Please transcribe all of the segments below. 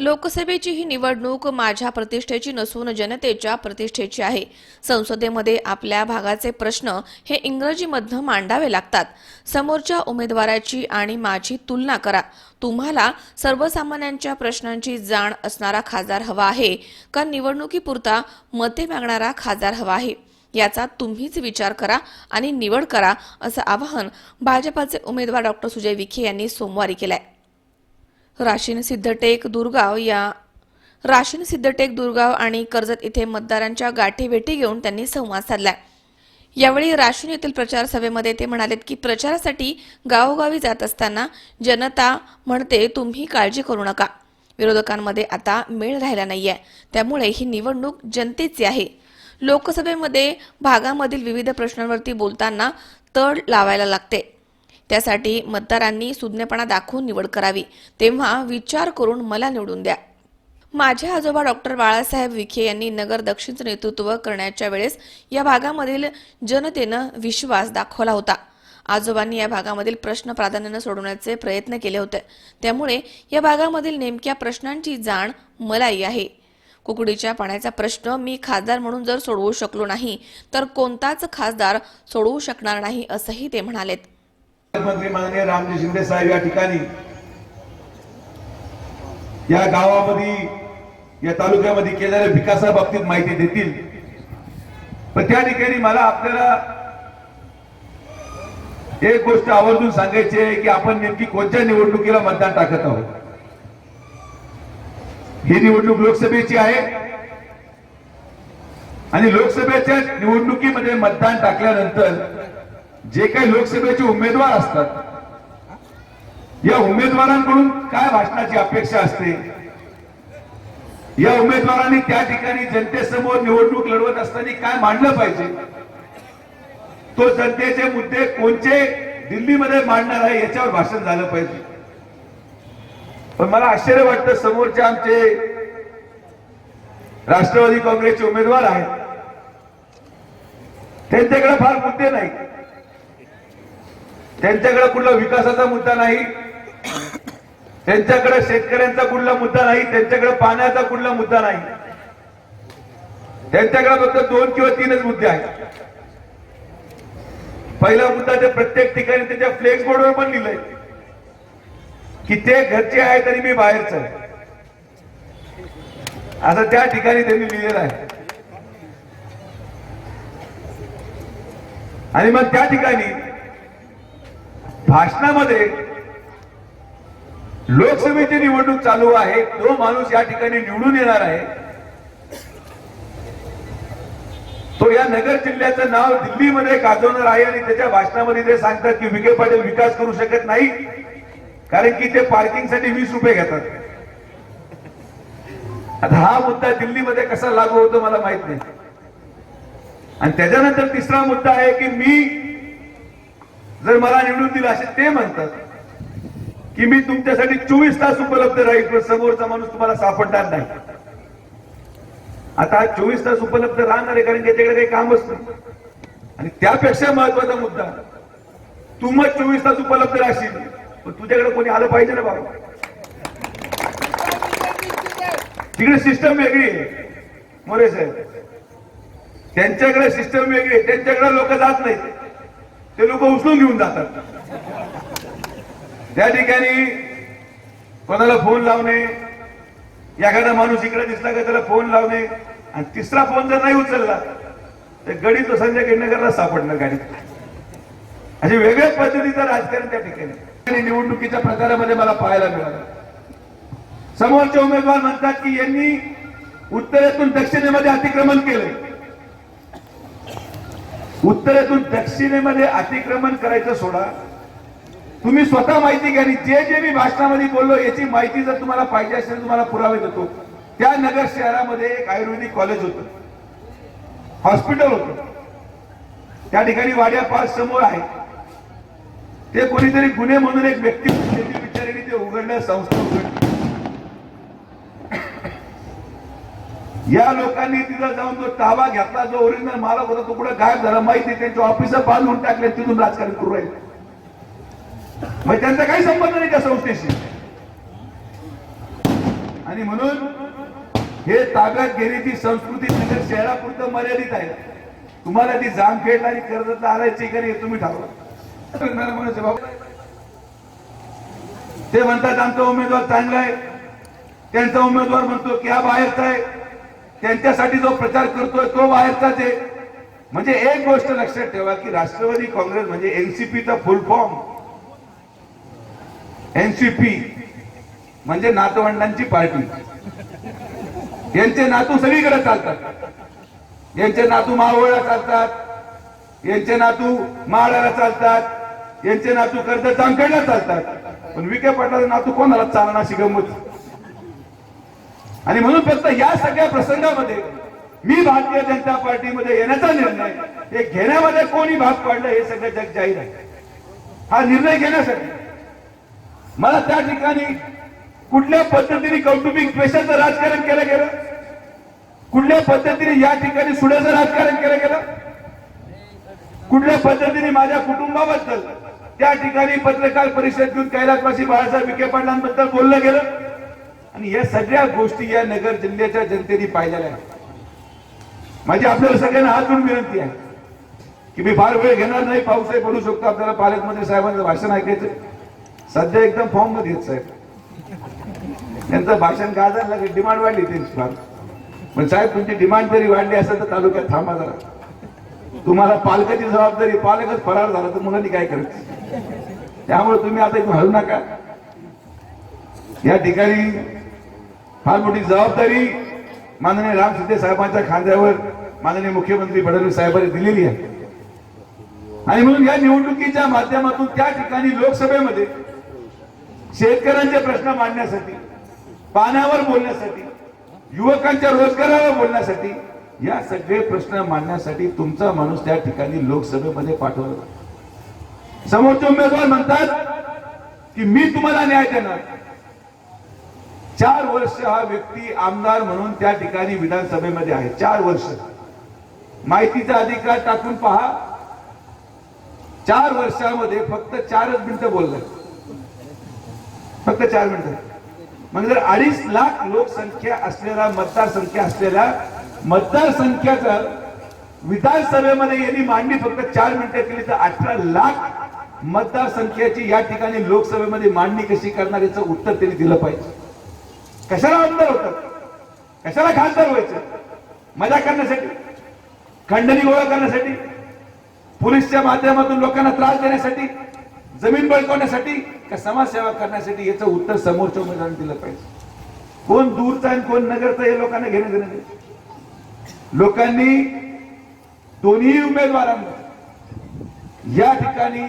लोकसभेची ही निवडणूक माझ्या प्रतिष्ठेची नसून जनतेच्या प्रतिष्ठेची आहे. संसदेमध्ये आपल्या भागाचे प्रश्न हे इंग्रजीमधनं मांडावे लागतात. समोरच्या उमेदवाराची आणि माझी तुलना करा. तुम्हाला सर्वसामान्यांच्या प्रश्नांची जाण असणारा खासदार हवा आहे का निवडणुकीपुरता मते मागणारा खासदार हवा आहे? याचा तुम्हीच विचार करा आणि निवड करा असं आवाहन भाजपाचे उमेदवार डॉक्टर सुजय विखे यांनी सोमवारी केलंय. राशीन सिद्धटेक दुर्गाव या राशीन सिद्धटेक दुर्गाव आणि कर्जत इथे मतदारांच्या गाठीभेटी घेऊन त्यांनी संवाद साधला यावेळी राशीन येथील प्रचार सभेमध्ये ते म्हणालेत की प्रचारासाठी गावोगावी जात असताना जनता म्हणते तुम्ही काळजी करू नका. विरोधकांमध्ये आता मेळ राहिला नाहीये. त्यामुळे ही निवडणूक जनतेची आहे. लोकसभेमध्ये भागामधील विविध प्रश्नांवरती बोलताना तड लावायला लागते. त्यासाठी मतदारांनी सुज्ञपणा दाखवून निवड करावी. तेव्हा विचार करून मला निवडून द्या. माझे आजोबा डॉक्टर बाळासाहेब विखे यांनी नगर दक्षिणचं नेतृत्व करण्याच्या वेळेस या भागामधील जनतेनं विश्वास दाखवला होता. आजोबांनी या भागामधील प्रश्न प्राधान्यानं सोडवण्याचे प्रयत्न केले होते. त्यामुळे या भागामधील नेमक्या प्रश्नांची जाण मलाही आहे. कुकडीच्या पाण्याचा प्रश्न मी खासदार म्हणून जर सोडवू शकलो नाही तर कोणताच खासदार सोडवू शकणार नाही असंही ते म्हणालेत. मंत्री माननीय रामजी शिंदे साहेब या ठिकाणी या गावामध्ये या तालुक्यामध्ये केलेल्या विकासाबाबतीत माहिती देतील. पण त्या ठिकाणी मला आपल्याला एक गोष्ट आवर्जून सांगायची आहे की आपण नेमकी कोणत्या निवडणुकीला मतदान टाकत आहोत? ही निवडणूक लोकसभेची आहे. आणि लोकसभेच्या निवडणुकीमध्ये मतदान टाकल्यानंतर जे काही लोकसभेचे उमेदवार असतात या उमेदवारांकडून काय भाषणाची अपेक्षा असते? या उमेदवारांनी त्या ठिकाणी जनतेसमोर निवडणूक लढवत असताना काय मांडलं पाहिजे? तो जनतेचे मुद्दे कोणते दिल्लीमध्ये मांडणार आहे याच्यावर भाषण झालं पाहिजे. पण मला आश्चर्य वाटतं समोरचे आमचे राष्ट्रवादी काँग्रेसचे उमेदवार आहेत. त्यांच्याकडे फार मुद्दे नाही त्यांच्याकडे कुठला विकासाचा मुद्दा नाही. त्यांच्याकडे शेतकऱ्यांचा कुठला मुद्दा नाही त्यांच्याकडे पाण्याचा कुठला मुद्दा नाही. त्यांच्याकडे फक्त दोन किंवा तीनच मुद्दे आहेत. पहिला मुद्दा ते प्रत्येक ठिकाणी त्याच्या फ्लेक्स बोर्डवर पण लिहिलंय. की ते घरचे आहे तरी मी बाहेरच असं त्या ठिकाणी त्यांनी लिहिलेलं आहे. आणि मग त्या ठिकाणी भाषणामध्ये लोकसभेची निवडणूक चालू आहे. तो माणूस या ठिकाणी निवडून येणार आहे. तो या नगर जिल्ह्याचं नाव दिल्लीमध्ये गाजवणार आहे आणि त्याच्या भाषणामध्ये ते सांगतात की विखे पाटील विकास करू शकत नाही कारण की ते पार्किंगसाठी वीस रुपये घेतात. आता हा मुद्दा दिल्लीमध्ये कसा लागू होतो मला माहीत नाही. आणि त्याच्यानंतर तिसरा मुद्दा आहे की मी जर मला निवडून दिलं असे ते म्हणतात की मी तुमच्यासाठी चोवीस तास उपलब्ध राहील पण समोरचा माणूस तुम्हाला सापडणार नाही. आता चोवीस तास उपलब्ध राहणार आहे कारण त्याच्याकडे काही कामच नाही. आणि त्यापेक्षा महत्त्वाचा मुद्दा तू मग चोवीस तास उपलब्ध राहशील पण तुझ्याकडे कोणी आलं पाहिजे ना बाबा? तिकडे सिस्टम वेगळी आहे. मोरे साहेब त्यांच्याकडे सिस्टम वेगळी आहे त्यांच्याकडे लोक जात नाहीत. ते लोक उचलून घेऊन जातात. त्या ठिकाणी कोणाला फोन लावणे एखादा माणूस इकडे दिसला का त्याला फोन लावणे आणि तिसरा फोन जर नाही उचलला तर गडी तो संजय किडनगरला सापडणार गाडीत. असे वेगळ्याच पद्धतीचं राजकारण त्या ठिकाणी. निवडणुकीच्या प्रचारामध्ये मला पाहायला मिळालं. समोरचे उमेदवार म्हणतात की यांनी उत्तरेतून दक्षिणेमध्ये अतिक्रमण केलंय. उत्तरेतून दक्षिणेमध्ये अतिक्रमण करायचं सोडा. तुम्ही स्वतः माहिती घ्या जे जे मी भाषणामध्ये बोललो याची माहिती जर तुम्हाला पाहिजे असेल तर तुम्हाला पुरावे देतो. त्या नगर शहरामध्ये एक आयुर्वेदिक कॉलेज होतं. हॉस्पिटल होतं. त्या ठिकाणी वाड्या पास समोर आहे. ते कोणीतरी गुन्हे म्हणून एक व्यक्ती विचारणी ते उघडल्या संस्था उघडली. या लोकांनी तिथं जाऊन जो ताबा घेतला जो ओरिजिनल मालक होता तो कुठे गायब झाला माहिती त्यांच्या ऑफिस बांधून टाकले तिथून राजकारण करू राहिले. मग त्यांचा काही संबंध नाही त्या संस्थेशी. आणि म्हणून हे ताब्यात घेण्याची संस्कृती नगर शहरापुरतं मर्यादित आहे. तुम्हाला ती जामखेड आणि कर्जत आणायची का नाही हे तुम्ही ठरवा. मला बाबा. ते म्हणतात आमचा उमेदवार चांगला आहे. त्यांचा उमेदवार म्हणतो की हा बाहेरचा आहे? त्यांच्यासाठी जो प्रचार करतोय तो बाहेरचाच आहे. म्हणजे एक गोष्ट लक्षात ठेवा की राष्ट्रवादी काँग्रेस म्हणजे एनसीपीचा फुल फॉर्म एनसीपी म्हणजे नातवंडांची पार्टी. यांचे नातू सगळीकडे चालतात. यांचे नातू मावळला चालतात. यांचे नातू माळाला चालतात. यांचे नातू कर्ज चांकडला चालतात. पण विखे पाटलाचे नातू कोणाला चालणार अशी गमत? आणि म्हणून फक्त या सगळ्या प्रसंगामध्ये मी भारतीय जनता पार्टीमध्ये येण्याचा निर्णय हे घेण्यामध्ये कोणी भाग पाडलं हे सगळं जग जाहीर आहे. हा निर्णय घेण्यासाठी मला त्या ठिकाणी कुठल्या पद्धतीने कौटुंबिक द्वेषाचं राजकारण केलं गेलं? कुठल्या पद्धतीने या ठिकाणी सुड्याचं राजकारण केलं गेलं? कुठल्या पद्धतीने माझ्या कुटुंबाबद्दल त्या ठिकाणी पत्रकार परिषद घेऊन कैलासवासी बाळासाहेब विखे पाटलांबद्दल बोललं गेलं? आणि या सगळ्या गोष्टी या नगर जिल्ह्याच्या जनतेने पाहिलेल्या आहेत. माझी आपल्याला सगळ्यांना हात जोडून विनंती आहे की मी फार वेळ घेणार नाही पाऊसही पडू शकतो. आपल्याला पालकमंत्री साहेबांचं भाषण ऐकायचं सध्या एकदम फॉर्ममध्ये साहेब. त्यांचं भाषण गाजर लागेल डिमांड वाढली त्यांची फार. पण साहेब तुमची डिमांड जरी वाढली असेल तर तालुक्यात थांबा जरा. तुम्हाला पालकाची जबाबदारी पालकच फरार झाला तर मुलांनी काय करत त्यामुळे तुम्ही आता इथून हलू नका. या ठिकाणी फार मोठी जबाबदारी माननीय राम शिंदे साहेबांच्या खांद्यावर माननीय मुख्यमंत्री फडणवीस साहेबांनी दिलेली आहे. आणि म्हणून या निवडणुकीच्या माध्यमातून त्या ठिकाणी लोकसभेमध्ये शेतकऱ्यांचे प्रश्न मांडण्यासाठी पाण्यावर बोलण्यासाठी युवकांच्या रोजगारावर बोलण्यासाठी या सगळे प्रश्न मांडण्यासाठी तुमचा माणूस त्या ठिकाणी लोकसभेमध्ये पाठवला. समोरचे उमेदवार म्हणतात की मी तुम्हाला न्याय देणार. चार वर्ष हा व्यक्ती आमदार म्हणून त्या ठिकाणी विधानसभेमध्ये आहे. चार वर्ष. माहितीचा अधिकार टाकून पहा. चार वर्षामध्ये फक्त चारच मिनिटं बोललाय फक्त चार मिनिटं. मग जर अडीच लाख लोकसंख्या असलेला मतदारसंख्या असलेल्या मतदारसंख्याचा विधानसभेमध्ये यांनी मांडणी फक्त चार मिनिटं केली तर अठरा लाख मतदारसंख्येची या ठिकाणी लोकसभेमध्ये मांडणी कशी करणार याचं उत्तर त्यांनी दिलं पाहिजे. कशाला आमदार होतात कशाला खासदार व्हायचं? मजा करण्यासाठी? खंडणी गोळा करण्यासाठी? पोलीसच्या माध्यमातून लोकांना त्रास देण्यासाठी? जमीन बळकवण्यासाठी? का समाजसेवा करण्यासाठी? याचं उत्तर समोरच्या उमेदवारांनी दिलं पाहिजे. कोण दूरचा आणि कोण नगरचा हे लोकांना घेणं देणं नाही. लोकांनी दोन्ही उमेदवारांना या ठिकाणी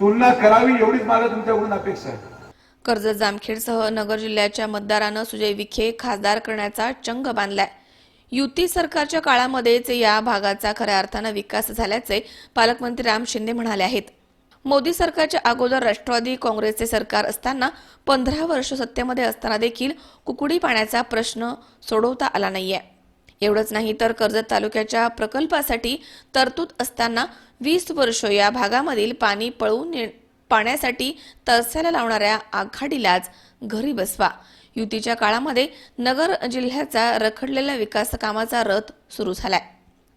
तुलना करावी एवढीच मला तुमच्याकडून अपेक्षा आहे. कर्जत जामखेडसह नगर जिल्ह्याच्या मतदारानं सुजय विखे खासदार करण्याचा चंग बांधलाय. युती सरकारच्या काळामध्येच या भागाचा खऱ्या अर्थानं विकास झाल्याचे पालकमंत्री राम शिंदे म्हणाले आहेत. मोदी सरकारच्या अगोदर राष्ट्रवादी काँग्रेसचे सरकार असताना पंधरा वर्ष सत्तेमध्ये असताना देखील कुकुडी पाण्याचा प्रश्न सोडवता आला नाहीये. एवढंच नाही तर कर्जत तालुक्याच्या प्रकल्पासाठी तरतूद असताना वीस वर्ष या भागामधील पाणी पळवून ने- पाण्यासाठी तरसायला लावणाऱ्या आघाडीलाच घरी बसवा. युतीच्या काळामध्ये नगर जिल्ह्याचा रखडलेल्या विकास कामाचा रथ सुरू झालाय.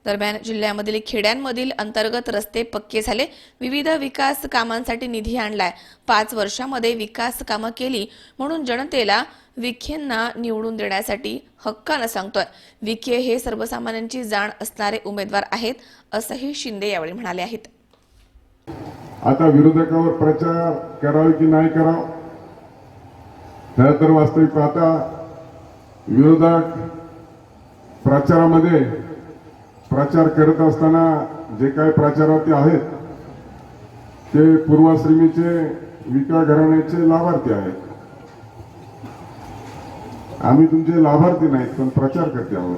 दरम्यान जिल्ह्यामधील खेड्यांमधील अंतर्गत रस्ते पक्के झाले. विविध विकास कामांसाठी निधी आणलाय. पाच वर्षामध्ये विकास कामं केली म्हणून जनतेला विखेंना निवडून देण्यासाठी हक्कानं सांगतोय. विखे हे सर्वसामान्यांची जाण असणारे उमेदवार आहेत असंही शिंदे यावेळी म्हणाले आहेत. आता विरोधकावर प्रचार करावे की नाही करावं? खरं तर वास्तविक पाहता विरोधक प्रचारामध्ये प्रचार करत असताना जे काही प्रचारार्थी आहेत ते पूर्वाश्रमीचे विका घराण्याचे लाभार्थी आहेत. आम्ही तुमचे लाभार्थी नाहीत पण प्रचार करते आहोत.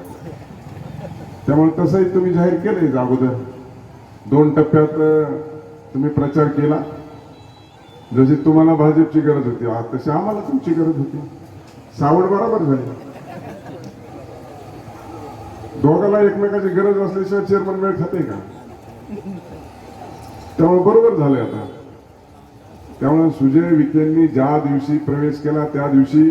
त्यामुळे तसंही तुम्ही जाहीर केले अगोदर. दोन टप्प्यात तुम्ही प्रचार केला. जशी तुम्हाला भाजपची गरज होती तशी आम्हाला तुमची गरज होती. सावड बरोबर झाली. दोघाला एकमेकाची गरज असल्याशिवाय चेअरमन वेळ खाते का? त्यामुळे बरोबर झालंय आता. त्यामुळे सुजय विखेंनी ज्या दिवशी प्रवेश केला त्या दिवशी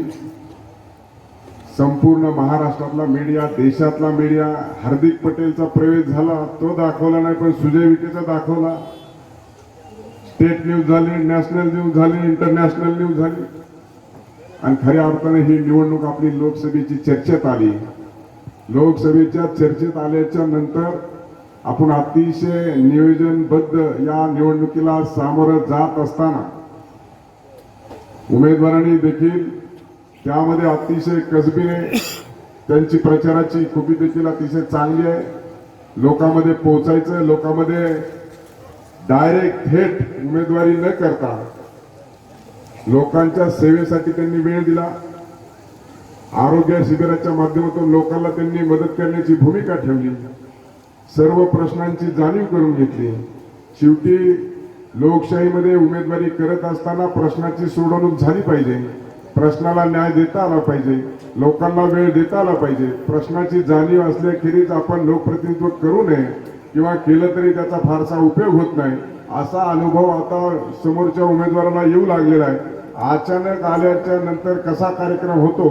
संपूर्ण महाराष्ट्रातला मीडिया देशातला मीडिया हार्दिक पटेलचा प्रवेश झाला तो दाखवला नाही पण सुजय विखेचा दाखवला. स्टेट न्यूज झाली नॅशनल न्यूज झाली इंटरनॅशनल न्यूज झाली. आणि खऱ्या अर्थाने ही निवडणूक आपली लोकसभेची चर्चेत आली. लोकसभेच्या चर्चेत आल्याच्यानंतर आपण अतिशय नियोजनबद्ध या निवडणुकीला सामोरं जात असताना उमेदवारांनी देखील त्यामध्ये अतिशय कसबीने त्यांची प्रचाराची खुबी देखील अतिशय चांगली आहे. लोकांमध्ये पोहोचायचं लोकांमध्ये डायरेक्ट थेट उमेदवारी न करता लोकांच्या सेवेसाठी त्यांनी वेळ दिला. आरोग्य शिबिराच्या माध्यमातून लोकांना त्यांनी मदत करण्याची भूमिका ठेवली. सर्व प्रश्नांची जाणीव करून घेतली. शेवटी लोकशाहीमध्ये उमेदवारी करत असताना प्रश्नाची सोडवणूक झाली पाहिजे. प्रश्नाला न्याय देता आला पाहिजे. लोकांना वेळ देता आला पाहिजे. प्रश्नाची जाणीव असल्याखेरीज आपण लोकप्रतिनिधित्व करू नये. किंवा केलं तरी त्याचा फारसा उपयोग होत नाही. असा अनुभव आता समोरच्या उमेदवाराला येऊ लागलेला आहे. अचानक आल्याच्यानंतर कसा कार्यक्रम होतो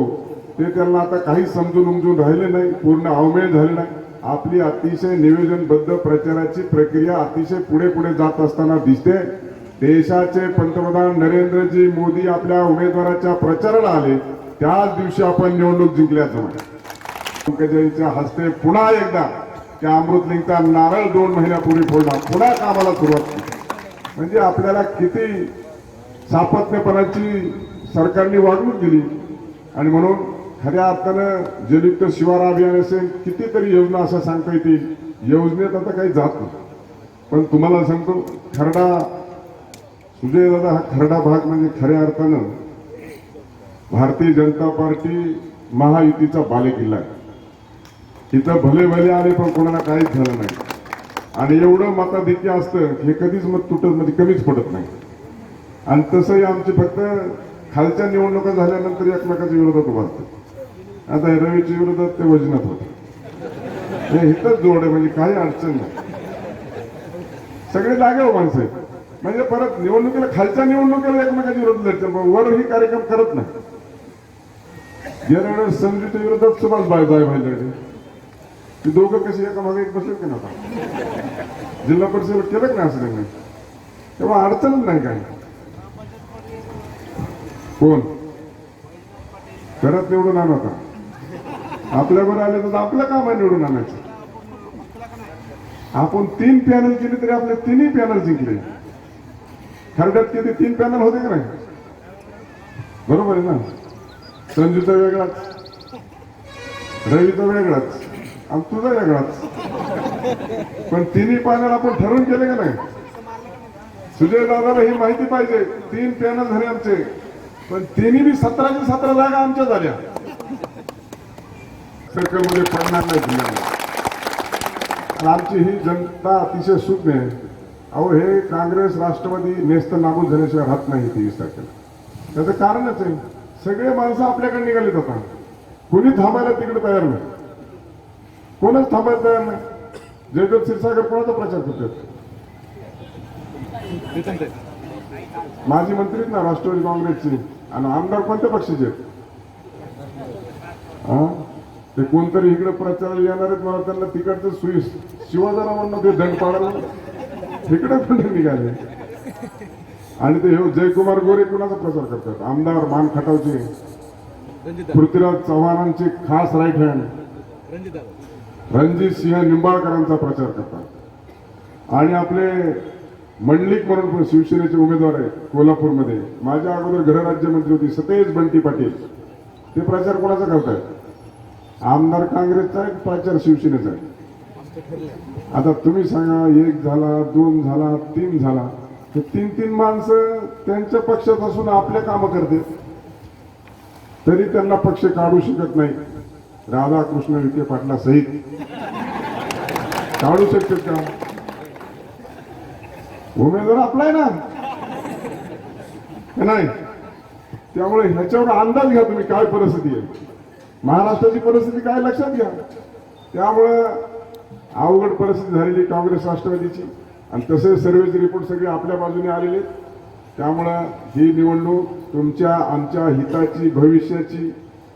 ते त्यांना आता काही समजून उमजून राहिले नाही. पूर्ण अवमेळ झाले नाही. आपली अतिशय नियोजनबद्ध प्रचाराची प्रक्रिया अतिशय पुढे पुढे जात असताना दिसते. देशाचे पंतप्रधान नरेंद्रजी मोदी आपल्या उमेदवाराच्या प्रचाराला आले. त्याच दिवशी आपण निवडणूक जिंकल्याचं म्हणे पंकजाईच्या हस्ते पुन्हा एकदा त्या अमृतलिंगचा नारळ दोन महिन्यापूर्वी फोडला पुन्हा कामाला सुरुवात केली. म्हणजे आपल्याला किती सापत्यपणाची सरकारने वागणूक दिली. आणि म्हणून खऱ्या अर्थानं जलयुक्त शिवार अभियान असेल कितीतरी योजना असं सांगता येतील. योजनेत आता काही जात नाही. पण तुम्हाला सांगतो खरडा सुजय दादा हा खरडा भाग म्हणजे खऱ्या अर्थानं भारतीय जनता पार्टी महायुतीचा बालेकिल्ला आहे. इथं भले भले आले पण कोणाला काहीच झालं नाही. आणि एवढं मताधिक्य असतं हे कधीच मत तुटत म्हणजे कमीच पडत नाही. आणि तसंही आमचे फक्त खालच्या निवडणुका झाल्यानंतर एकमेकाच्या विरोधात उभा आता रवीच्या विरोधात ते वजनात होते. हे इथंच जोड आहे म्हणजे काही अडचण नाही. सगळे जागे हो माणसं आहेत. म्हणजे परत निवडणुकीला खालच्या निवडणुकीला एकमेकाच्या विरोधात लढतात वर ही कार्यक्रम करत नाही. गेल्या वेळेस संजूच्या विरोधात सुभाष बाय बाय भाई लढले ते दोघं कसे एका मागे एक बसले की नव्हता जिल्हा परिषदेला केलं की नाही असं त्यांनी. तेव्हा अडचणच नाही काय. कोण? घरात निवडून आणू का आपल्यावर आले तर आपलं काम आहे निवडून आणायचं. आपण तीन पॅनल केले तरी आपले तिन्ही पॅनल जिंकले. खरड्यात किती? तीन पॅनल होते का नाही? बरोबर आहे ना? संजूचा वेगळाच. रवीचा वेगळाच. आणि तुझा वेगळाच पण तिन्ही पॅनल आपण ठरवून केले का नाही? सुजय दादाला ही माहिती पाहिजे. तीन पॅनल झाले आमचे. पण तिन्ही बी सतराची सतरा जागा आमच्या झाल्या. सर्कलमध्ये पडणार नाही जिल्ह्यामध्ये आमची ही जनता अतिशय सुज्ञ आहे. अहो हे काँग्रेस राष्ट्रवादी नेस्त नाबूद झाल्याशिवाय राहत नाही तेवीस तारखेला. त्याचं कारणच आहे. सगळे माणसं आपल्याकडे निघालेत आता. कुणी थांबायला तिकडे तयार नाही. कोणच थांबायचं तयार नाही जयदेव क्षीरसागर कोणाचा प्रचार करतात माजी मंत्रीच ना राष्ट्रवादी काँग्रेसचे. आणि आमदार कोणत्या पक्षाचे हा? ते कोणतरी इकडे प्रचार येणार आहेत मला त्यांना तिकडचं सुई शिवाजारामांना ते दंड पाडायला तिकडे पण निघाले. आणि ते हे जयकुमार गोरे कुणाचा प्रचार करतात? आमदार मान खटावचे पृथ्वीराज चव्हाणांचे खास राईट हँड रणजित सिंह निंबाळकरांचा प्रचार करतात. आणि आपले मंडलिक म्हणून पण शिवसेनेचे उमेदवार आहेत कोल्हापूरमध्ये. माझ्या अगोदर गृहराज्यमंत्री होती सतेज बंटी पाटील. ते प्रचार कोणाचा करतायत? आमदार काँग्रेसचा आहे प्रचार शिवसेनेचा आहे. आता तुम्ही सांगा एक झाला दोन झाला तीन झाला. हे तीन तीन माणसं त्यांच्या पक्षात असून आपले कामं करते. तरी त्यांना पक्ष काढू शकत नाही. राधाकृष्ण विखे पाटला सहित काढू शकतात का? उमेदवार आपला आहे ना? नाही? त्यामुळे ह्याच्यावर अंदाज घ्या तुम्ही काय परिस्थिती आहे. महाराष्ट्राची परिस्थिती काय लक्षात घ्या. त्यामुळं अवघड परिस्थिती झालेली काँग्रेस राष्ट्रवादीची. आणि तसे सर्वेचे रिपोर्ट सगळे आपल्या बाजूने आलेले त्यामुळं ही निवडणूक तुमच्या आमच्या हिताची भविष्याची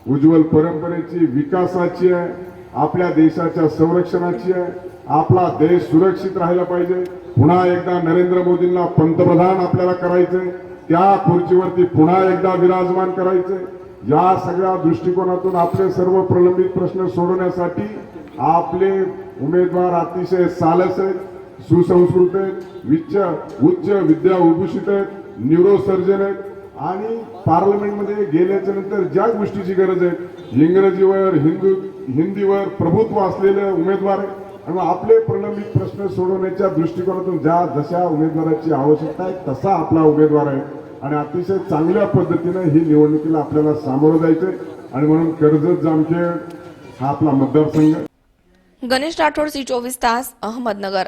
उज्ज्वल परंपरेची विकासाची आहे आपल्या देशाच्या संरक्षणाची आहे आपला देश सुरक्षित राहिला पाहिजे. पुन्हा एकदा नरेंद्र मोदींना पंतप्रधान आपल्याला करायचंय त्या खुर्चीवरती पुन्हा एकदा विराजमान करायचंय. या सगळ्या दृष्टिकोनातून आपले सर्व प्रलंबित प्रश्न सोडवण्यासाठी आपले उमेदवार अतिशय सालस आहेत सुसंस्कृत आहेत उच्च उच्च विद्या उभूषित आहेत न्यूरोसर्जन आहेत. आणि पार्लमेंटमध्ये गेल्याच्यानंतर ज्या गोष्टीची गरज आहे इंग्रजीवर हिंदू हिंदीवर प्रभुत्व असलेले उमेदवार आहे. आणि मग आपले प्रलंबित प्रश्न सोडवण्याच्या दृष्टिकोनातून ज्या जशा उमेदवाराची आवश्यकता आहे तसा आपला उमेदवार आहे. आणि अतिशय चांगल्या पद्धतीनं ही निवडणुकीला आपल्याला सामोरं जायचंय. आणि म्हणून कर्जत जामखेड हा आपला मतदारसंघ गणेश राठोड सी चोवीस तास अहमदनगर.